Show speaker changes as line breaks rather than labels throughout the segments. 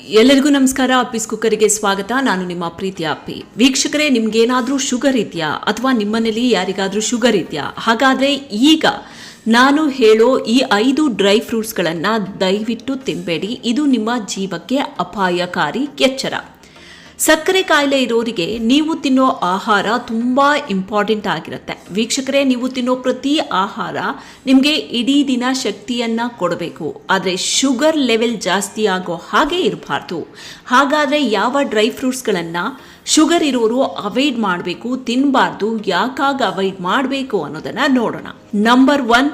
ಎಲ್ಲರಿಗೂ ನಮಸ್ಕಾರ. ಅಪ್ಪಿಸ್ ಕುಕ್ಕರಿಗೆ ಸ್ವಾಗತ. ನಾನು ನಿಮ್ಮ ಪ್ರೀತಿಯ ಅಪ್ಪಿ. ವೀಕ್ಷಕರೇ, ನಿಮ್ಗೇನಾದ್ರೂ ಶುಗರ್ ಇದೆಯಾ? ಅಥವಾ ನಿಮ್ಮನೇಲಿ ಯಾರಿಗಾದ್ರೂ ಶುಗರ್ ಇದೆಯಾ? ಹಾಗಾದ್ರೆ ಈಗ ನಾನು ಹೇಳೋ ಈ ಐದು ಡ್ರೈ ಫ್ರೂಟ್ಸ್ಗಳನ್ನು ದಯವಿಟ್ಟು ತಿನ್ನಬೇಡಿ ಇದು ನಿಮ್ಮ ಜೀವಕ್ಕೆ ಅಪಾಯಕಾರಿ ಎಚ್ಚರ ಸಕ್ಕರೆ ಕಾಯಿಲೆ ಇರೋರಿಗೆ ನೀವು ತಿನ್ನೋ ಆಹಾರ ತುಂಬ ಇಂಪಾರ್ಟೆಂಟ್ ಆಗಿರುತ್ತೆ. ವೀಕ್ಷಕರೇ, ನೀವು ತಿನ್ನೋ ಪ್ರತಿ ಆಹಾರ ನಿಮಗೆ ಇಡೀ ದಿನ ಶಕ್ತಿಯನ್ನು ಕೊಡಬೇಕು. ಆದರೆ ಶುಗರ್ ಲೆವೆಲ್ ಜಾಸ್ತಿ ಆಗೋ ಹಾಗೆ ಇರಬಾರ್ದು. ಹಾಗಾದರೆ ಯಾವ ಡ್ರೈ ಫ್ರೂಟ್ಸ್ಗಳನ್ನು ಶುಗರ್ ಇರೋರು ಅವಾಯ್ಡ್ ಮಾಡಬೇಕು ತಿನ್ನಬಾರ್ದು ಯಾಕಾಗ ಅವಾಯ್ಡ್ ಮಾಡಬೇಕು ಅನ್ನೋದನ್ನು ನೋಡೋಣ. ನಂಬರ್ ಒನ್,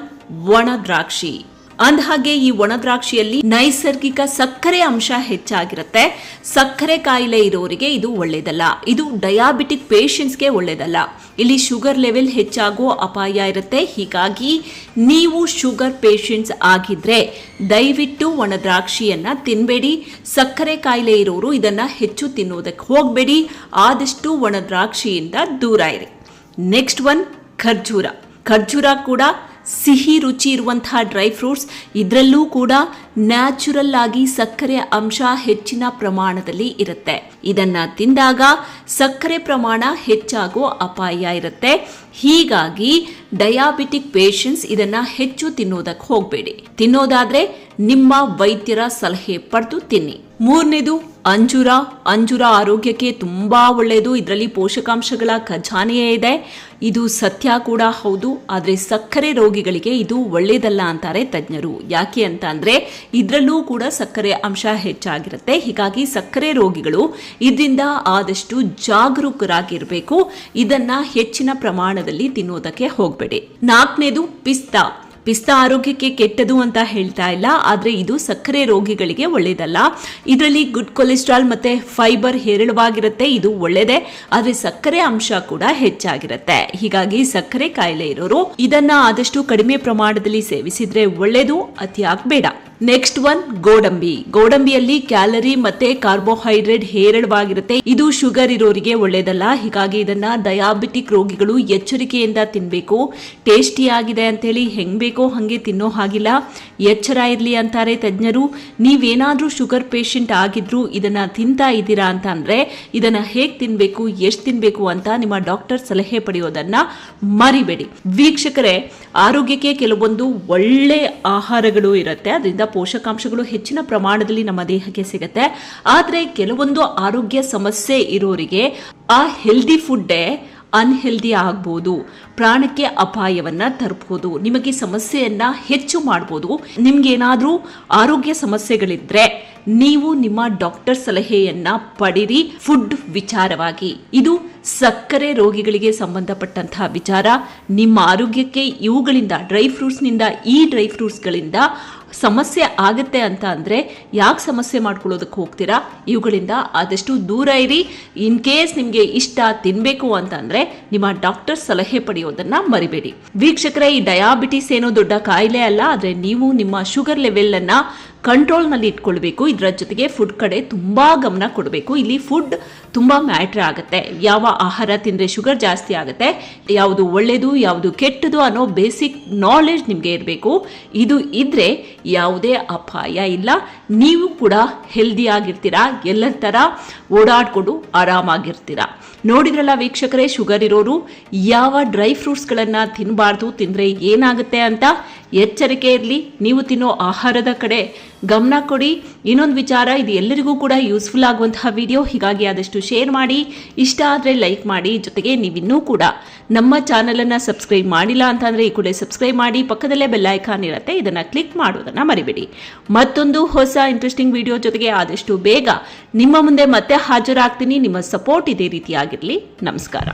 ಒಣ ದ್ರಾಕ್ಷಿ. ಅಂದಹಾಗೆ, ಈ ಒಣದ್ರಾಕ್ಷಿಯಲ್ಲಿ ನೈಸರ್ಗಿಕ ಸಕ್ಕರೆ ಅಂಶ ಹೆಚ್ಚಾಗಿರುತ್ತೆ. ಸಕ್ಕರೆ ಕಾಯಿಲೆ ಇರೋರಿಗೆ ಇದು ಒಳ್ಳೇದಲ್ಲ. ಇದು ಡಯಾಬಿಟಿಕ್ ಪೇಷಂಟ್ಸ್ಗೆ ಒಳ್ಳೇದಲ್ಲ. ಇಲ್ಲಿ ಶುಗರ್ ಲೆವೆಲ್ ಹೆಚ್ಚಾಗೋ ಅಪಾಯ ಇರುತ್ತೆ. ಹೀಗಾಗಿ, ನೀವು ಶುಗರ್ ಪೇಷಂಟ್ಸ್ ಆಗಿದ್ರೆ, ದಯವಿಟ್ಟು ಒಣದ್ರಾಕ್ಷಿಯನ್ನು ತಿನ್ನಬೇಡಿ ಸಕ್ಕರೆ ಕಾಯಿಲೆ ಇರೋರು ಇದನ್ನ ಹೆಚ್ಚು ತಿನ್ನೋದಕ್ಕೆ ಹೋಗಬೇಡಿ. ಆದಷ್ಟು ಒಣದ್ರಾಕ್ಷಿಯಿಂದ ದೂರ ಇರಿ. ನೆಕ್ಸ್ಟ್ ಒನ್ ಖರ್ಜೂರ. ಖರ್ಜೂರ ಕೂಡ ಸಿಹಿ ರುಚಿ ಇರುವಂತಹ ಡ್ರೈ ಫ್ರೂಟ್ಸ್, ಇದರಲ್ಲೂ ಕೂಡ ನ್ಯಾಚುರಲ್ ಆಗಿ ಸಕ್ಕರೆ ಅಂಶ ಹೆಚ್ಚಿನ ಪ್ರಮಾಣದಲ್ಲಿ ಇರುತ್ತೆ. ಇದನ್ನ ತಿಂದಾಗ ಸಕ್ಕರೆ ಪ್ರಮಾಣ ಹೆಚ್ಚಾಗೋ ಅಪಾಯ ಇರುತ್ತೆ. ಹೀಗಾಗಿ ಡಯಾಬಿಟಿಕ್ ಪೇಷಂಟ್ಸ್ ಇದನ್ನ ಹೆಚ್ಚು ತಿನ್ನೋದಕ್ಕೆ ಹೋಗಬೇಡಿ. ತಿನ್ನೋದಾದ್ರೆ ನಿಮ್ಮ ವೈದ್ಯರ ಸಲಹೆ ಪಡೆದು ತಿನ್ನಿ. ಮೂರನೇದು, ಅಂಜೂರ. ಅಂಜೂರ ಆರೋಗ್ಯಕ್ಕೆ ತುಂಬಾ ಒಳ್ಳೆಯದು ಇದರಲ್ಲಿ ಪೋಷಕಾಂಶಗಳ ಖಜಾನೆಯೇ ಇದೆ. ಇದು ಸತ್ಯ ಕೂಡ ಹೌದು, ಆದರೆ ಸಕ್ಕರೆ ರೋಗಿಗಳಿಗೆ ಇದು ಒಳ್ಳೆಯದಲ್ಲ ಅಂತಾರೆ ತಜ್ಞರು. ಯಾಕೆ ಅಂತ ಅಂದರೆ ಇದರಲ್ಲೂ ಕೂಡ ಸಕ್ಕರೆ ಅಂಶ ಹೆಚ್ಚಾಗಿರುತ್ತೆ. ಹೀಗಾಗಿ ಸಕ್ಕರೆ ರೋಗಿಗಳು ಇದರಿಂದ ಆದಷ್ಟು ಜಾಗರೂಕರಾಗಿರಬೇಕು. ಇದನ್ನ ಹೆಚ್ಚಿನ ಪ್ರಮಾಣದಲ್ಲಿ ತಿನ್ನೋದಕ್ಕೆ ಹೋಗಬೇಡಿ. ನಾಲ್ಕನೇದು, ಪಿಸ್ತಾ. ಪಿಸ್ತಾ ಆರೋಗ್ಯಕ್ಕೆ ಕೆಟ್ಟದು ಅಂತ ಹೇಳ್ತಾ ಇಲ್ಲ, ಆದರೆ ಇದು ಸಕ್ಕರೆ ರೋಗಿಗಳಿಗೆ ಒಳ್ಳೆಯದಲ್ಲ ಇದರಲ್ಲಿ ಗುಡ್ ಕೊಲೆಸ್ಟ್ರಾಲ್ ಮತ್ತೆ ಫೈಬರ್ ಹೇರಳವಾಗಿರುತ್ತೆ, ಇದು ಒಳ್ಳೆಯದೇ ಆದರೆ ಸಕ್ಕರೆ ಅಂಶ ಕೂಡ ಹೆಚ್ಚಾಗಿರುತ್ತೆ. ಹೀಗಾಗಿ ಸಕ್ಕರೆ ಕಾಯಿಲೆ ಇರೋರು ಇದನ್ನ ಆದಷ್ಟು ಕಡಿಮೆ ಪ್ರಮಾಣದಲ್ಲಿ ಸೇವಿಸಿದ್ರೆ ಒಳ್ಳೆಯದು ಅತಿಯಾಗಬೇಡ. ನೆಕ್ಸ್ಟ್ ಒನ್ ಗೋಡಂಬಿ. ಗೋಡಂಬಿಯಲ್ಲಿ ಕ್ಯಾಲರಿ ಮತ್ತೆ ಕಾರ್ಬೋಹೈಡ್ರೇಟ್ ಹೇರಳವಾಗಿರುತ್ತೆ. ಇದು ಶುಗರ್ ಇರೋರಿಗೆ ಒಳ್ಳೇದಲ್ಲ. ಹೀಗಾಗಿ ಇದನ್ನ ಡಯಾಬಿಟಿಕ್ ರೋಗಿಗಳು ಎಚ್ಚರಿಕೆಯಿಂದ ತಿನ್ಬೇಕು. ಟೇಸ್ಟಿ ಆಗಿದೆ ಅಂತೇಳಿ ಹೆಂಗ್ ಬೇಕೋ ಹಂಗೆ ತಿನ್ನೋ ಹಾಗಿಲ್ಲ. ಎಚ್ಚರ ಇರಲಿ ಅಂತಾರೆ ತಜ್ಞರು. ನೀವೇನಾದ್ರೂ ಶುಗರ್ ಪೇಷಂಟ್ ಆಗಿದ್ರು ಇದನ್ನ ತಿಂತಾ ಇದ್ದೀರಾ ಅಂತ ಅಂದ್ರೆ ಇದನ್ನ ಹೇಗ್ ತಿನ್ಬೇಕು, ಎಷ್ಟು ತಿನ್ಬೇಕು ಅಂತ ನಿಮ್ಮ ಡಾಕ್ಟರ್ ಸಲಹೆ ಪಡೆಯೋದನ್ನ ಮರಿಬೇಡಿ. ವೀಕ್ಷಕರೇ, ಆರೋಗ್ಯಕ್ಕೆ ಕೆಲವೊಂದು ಒಳ್ಳೆ ಆಹಾರಗಳು ಇರುತ್ತೆ. ಅದರಿಂದ ಪೋಷಕಾಂಶಗಳು ಹೆಚ್ಚಿನ ಪ್ರಮಾಣದಲ್ಲಿ ನಮ್ಮ ದೇಹಕ್ಕೆ ಸಿಗುತ್ತೆ. ಆದರೆ ಕೆಲವೊಂದು ಆರೋಗ್ಯ ಸಮಸ್ಯೆ ಇರೋರಿಗೆ ಆ ಹೆಲ್ದಿ ಫುಡ್ಡೇ ಅನ್ಹೆಲ್ದಿ ಆಗ್ಬೋದು. ಪ್ರಾಣಕ್ಕೆ ಅಪಾಯವನ್ನ ತರಬಹುದು ನಿಮಗೆ ಸಮಸ್ಯೆಯನ್ನ ಹೆಚ್ಚು ಮಾಡ್ಬೋದು. ನಿಮ್ಗೇನಾದ್ರೂ ಆರೋಗ್ಯ ಸಮಸ್ಯೆಗಳಿದ್ರೆ ನೀವು ನಿಮ್ಮ ಡಾಕ್ಟರ್ ಸಲಹೆಯನ್ನ ಪಡಿರಿ ಫುಡ್ ವಿಚಾರವಾಗಿ. ಇದು ಸಕ್ಕರೆ ರೋಗಿಗಳಿಗೆ ಸಂಬಂಧಪಟ್ಟಂತಹ ವಿಚಾರ. ನಿಮ್ಮ ಆರೋಗ್ಯಕ್ಕೆ ಇವುಗಳಿಂದ ಡ್ರೈ ಫ್ರೂಟ್ಸ್ನಿಂದ ಈ ಡ್ರೈ ಫ್ರೂಟ್ಸ್ಗಳಿಂದ ಸಮಸ್ಯೆ ಆಗುತ್ತೆ ಅಂತ ಅಂದರೆ ಯಾಕೆ ಸಮಸ್ಯೆ ಮಾಡ್ಕೊಳ್ಳೋದಕ್ಕೆ ಹೋಗ್ತೀರಾ? ಇವುಗಳಿಂದ ಆದಷ್ಟು ದೂರ ಇರಿ. ಇನ್ ಕೇಸ್ ನಿಮಗೆ ಇಷ್ಟ ತಿನ್ನಬೇಕು ಅಂತ ಅಂದರೆ ನಿಮ್ಮ ಡಾಕ್ಟರ್ ಸಲಹೆ ಪಡೆಯೋದನ್ನು ಮರಿಬೇಡಿ. ವೀಕ್ಷಕರೇ, ಈ ಡಯಾಬಿಟಿಸ್ ಏನೋ ದೊಡ್ಡ ಕಾಯಿಲೆ ಅಲ್ಲ, ಆದರೆ ನೀವು ನಿಮ್ಮ ಶುಗರ್ ಲೆವೆಲನ್ನು ಕಂಟ್ರೋಲ್ನಲ್ಲಿ ಇಟ್ಕೊಳ್ಬೇಕು. ಇದರ ಜೊತೆಗೆ ಫುಡ್ ಕಡೆ ತುಂಬ ಗಮನ ಕೊಡಬೇಕು. ಇಲ್ಲಿ ಫುಡ್ ತುಂಬ ಮ್ಯಾಟ್ರ್ ಆಗುತ್ತೆ. ಯಾವ ಆಹಾರ ತಿಂದರೆ ಶುಗರ್ ಜಾಸ್ತಿ ಆಗುತ್ತೆ. ಯಾವುದು ಒಳ್ಳೆಯದು ಯಾವುದು ಕೆಟ್ಟದು ಅನ್ನೋ ಬೇಸಿಕ್ ನಾಲೆಡ್ಜ್ ನಿಮಗೆ ಇರಬೇಕು. ಇದು ಇದ್ರೆ ಯಾವುದೇ ಅಪಾಯ ಇಲ್ಲ. ನೀವು ಕೂಡ ಹೆಲ್ದಿ ಆಗಿರ್ತೀರಾ. ಎಲ್ಲರ ಥರ ಓಡಾಡ್ಕೊಂಡು ಆರಾಮಾಗಿರ್ತೀರಾ. ನೋಡಿದ್ರಲ್ಲ ವೀಕ್ಷಕರೇ ಶುಗರ್ ಇರೋರು ಯಾವ ಡ್ರೈ ಫ್ರೂಟ್ಸ್ಗಳನ್ನು ತಿನ್ನಬಾರ್ದು ತಿಂದರೆ ಏನಾಗುತ್ತೆ ಅಂತ? ಎಚ್ಚರಿಕೆ ಇರಲಿ, ನೀವು ತಿನ್ನೋ ಆಹಾರದ ಕಡೆ ಗಮನ ಕೊಡಿ. ಇನ್ನೊಂದು ವಿಚಾರ, ಇದು ಎಲ್ಲರಿಗೂ ಕೂಡ ಯೂಸ್ಫುಲ್ ಆಗುವಂತಹ ವಿಡಿಯೋ ಹೀಗಾಗಿ ಆದಷ್ಟು ಶೇರ್ ಮಾಡಿ, ಇಷ್ಟ ಆದರೆ ಲೈಕ್ ಮಾಡಿ, ಜೊತೆಗೆ ನೀವಿನ್ನೂ ಕೂಡ ನಮ್ಮ ಚಾನಲನ್ನು ಸಬ್ಸ್ಕ್ರೈಬ್ ಮಾಡಿಲ್ಲ ಅಂತಂದರೆ ಈ ಕೂಡ ಸಬ್ಸ್ಕ್ರೈಬ್ ಮಾಡಿ, ಪಕ್ಕದಲ್ಲೇ ಬೆಲ್ ಐಕಾನ್ ಇರುತ್ತೆ, ಇದನ್ನು ಕ್ಲಿಕ್ ಮಾಡೋದನ್ನು ಮರಿಬೇಡಿ. ಮತ್ತೊಂದು ಹೊಸ ಇಂಟ್ರೆಸ್ಟಿಂಗ್ ವಿಡಿಯೋ ಜೊತೆಗೆ ಆದಷ್ಟು ಬೇಗ ನಿಮ್ಮ ಮುಂದೆ ಮತ್ತೆ ಹಾಜರಾಗ್ತೀನಿ. ನಿಮ್ಮ ಸಪೋರ್ಟ್ ಇದೇ ರೀತಿಯಾಗಿರಲಿ. ನಮಸ್ಕಾರ.